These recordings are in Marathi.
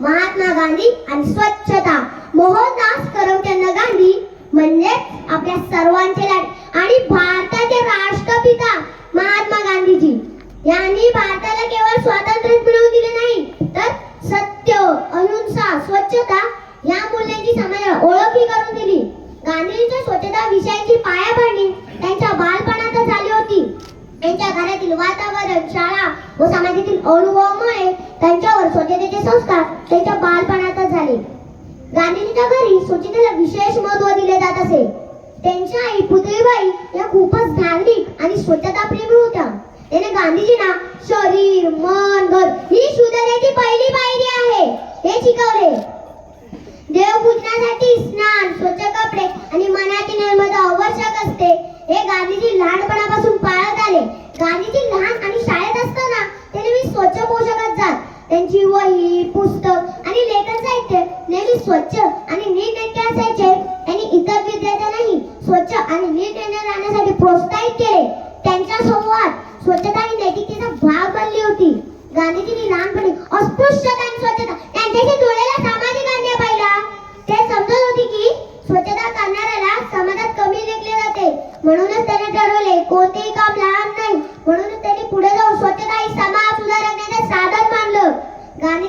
महात्मा गांधी आणि स्वच्छता. मोहनदास करमचंद गांधी म्हणजे आपल्या सर्वांचे लाड आणि भारताचे राष्ट्रपिता महात्मा गांधीजी. यांनी भारताला केवळ स्वातंत्र्य मिळवून दिले नाही तर सत्य अहिंसा स्वच्छता या मूल्यांची समाजाला ओळखी करून दिली. गांधीजीच्या स्वच्छता विषयाची पायाभरणी त्यांच्या बालपणातच झाली होती. त्यांच्या घरातील वातावरण व समाजातील अनुभवामुळे त्यांच्यावर स्वच्छतेचे संस्कार त्यांच्या बालपणातच झाले. गांधीजीच्या घरी स्वच्छतेला विशेष महत्त्व दिले जात असे. त्यांच्या आई पुतळीबाई या खूपच धार्मिक आणि स्वच्छता प्रेमी होत्या. त्याने गांधीजींना शरीर मन घर ही शुद्धतेची पहिली पायरी आहे. हे शिकवले. देवपूजनासाठी स्नान स्वच्छ कपडे आणि मनाची निर्मता आवश्यक असते. हे गांधीजी लहानपणापासून पाळत आले. गांधीजी लहान आणि शाळेत असताना ते नेहमी स्वच्छ पोशाखात जात त्यांची वही पुस्तक आणि लेखन साहित्य नेहमी स्वच्छ आणि नीटनेटके असायचे. त्यांनी इतर विद्यार्थ्यांनाही स्वच्छ आणि नीटनेटके राहण्यासाठी प्रोत्साहित केले. त्यांचा संवाद स्वच्छता आणि नैतिकतेचा भाग बनली होती. गांधीजींनी लहानपणी अस्पृश्यता आणि स्वच्छता त्यांच्याशी जुळलेला सामाजिक अन्याय पाहिला. ते समजत होते की स्वच्छता करणाऱ्याला समाजात कमी लेखले जाते. म्हणूनच त्याने ठरवले कोणतेही काम लहान नाही. म्हणूनच त्यांनी पुढे जाऊन स्वच्छता ही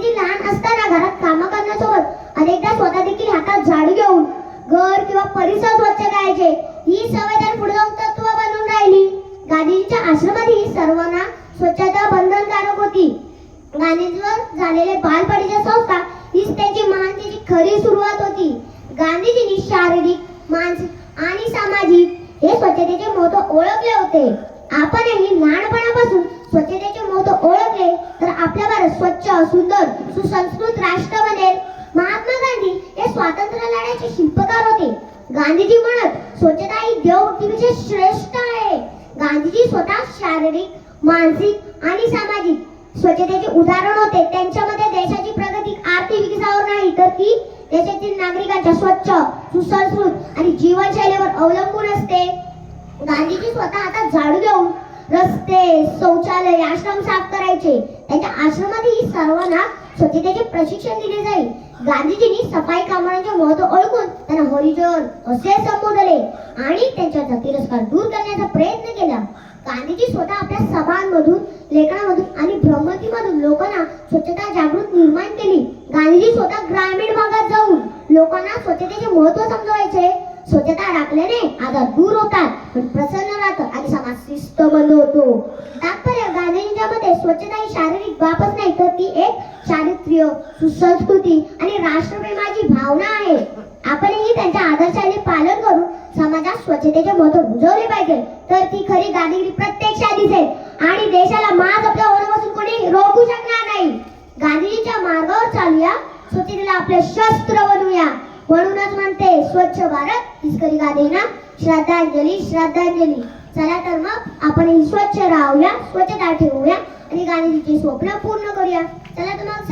गांधीजी लहान असताना घरात कामं करण्यासोबत अनेकदा स्वतः देखील हातात झाडू घेऊन घर किंवा परिसर स्वच्छ करायचे. ही सवय तर पुढे जाऊन तत्व बनून राहिली. गांधीजीच्या आश्रमातही सर्वांना स्वच्छता बंधनकारक होती. गांधीजीवर झालेले बालपणीच्या संस्था हीच त्यांची महानतेची खरी सुरुवात होती. गांधीजींनी शारीरिक मानसिक आणि सामाजिक हे स्वच्छतेचे महत्त्व ओळखले होते. आपणही लहानपणापासून स्वच्छतेचे आपल्या भारत स्वच्छ सुंदर सुसंस्कृत राष्ट्र बनेल. महात्मा गांधी हे स्वातंत्र्य लढ्याचे शिल्पकार होते. गांधीजी म्हणत स्वच्छता ही देवभक्तीपेक्षा श्रेष्ठ आहे. गांधीजी स्वतः शारीरिक मानसिक आणि सामाजिक स्वच्छतेचे उदाहरण होते. त्यांच्यामध्ये देशाची प्रगती आर्थिक विकासावर नाही तर ती देशातील नागरिकांच्या स्वच्छ सुसंस्कृत आणि जीवनशैलीवर अवलंबून असते. गांधीजी स्वतः आता झाडू घेऊन रस्ते शौचालय आश्रम साफ करायचे. त्यांच्या आश्रमातही सर्वांना स्वच्छतेचे प्रशिक्षण दिले जाईल. गांधीजींनी सफाई कामगारांचे महत्त्व ओळखून त्यांना हरिजन असे संबोधले आणि त्यांच्या तिरस्कार दूर करण्याचा प्रयत्न केला. गांधीजी स्वतः आपल्या सभांमधून लेखनामधून आणि भ्रमतीमधून लोकांना स्वच्छता जागृत निर्माण केली. गांधीजी स्वतः ग्रामीण भागात जाऊन लोकांना स्वच्छतेचे महत्त्व समजवायचे. स्वच्छता राखल्याने आजार दूर होतात. पण प्रसन्न राहतं आणि समाज शिस्त बनवतो तात्पर्य गांधीजींच्या मते स्वच्छता ही शारीरिक बाबच नाही तर ती एक चारित्र्य सुसंस्कृती आणि राष्ट्रप्रेमाची भावना आहे. आपणही त्यांच्या आदर्शाचे पालन करून समाजात स्वच्छतेचे महत्त्व बुजवले पाहिजे. तर ती खरी गांधीगिरी प्रत्यक्षात दिसेल आणि देशाला माग आपल्या बसून कोणी रोखू शकणार नाही. गांधीजीच्या मार्गावर चालूया. स्वच्छतेला आपले शस्त्र बनवूया. म्हणूनच म्हणते स्वच्छ भारत हीच खरी श्रद्धांजली श्रद्धांजली. चला तर मग आपण स्वच्छ राहूया स्वच्छता ठेवूया आणि गांधीजीचे स्वप्न पूर्ण करूया. चला तर मग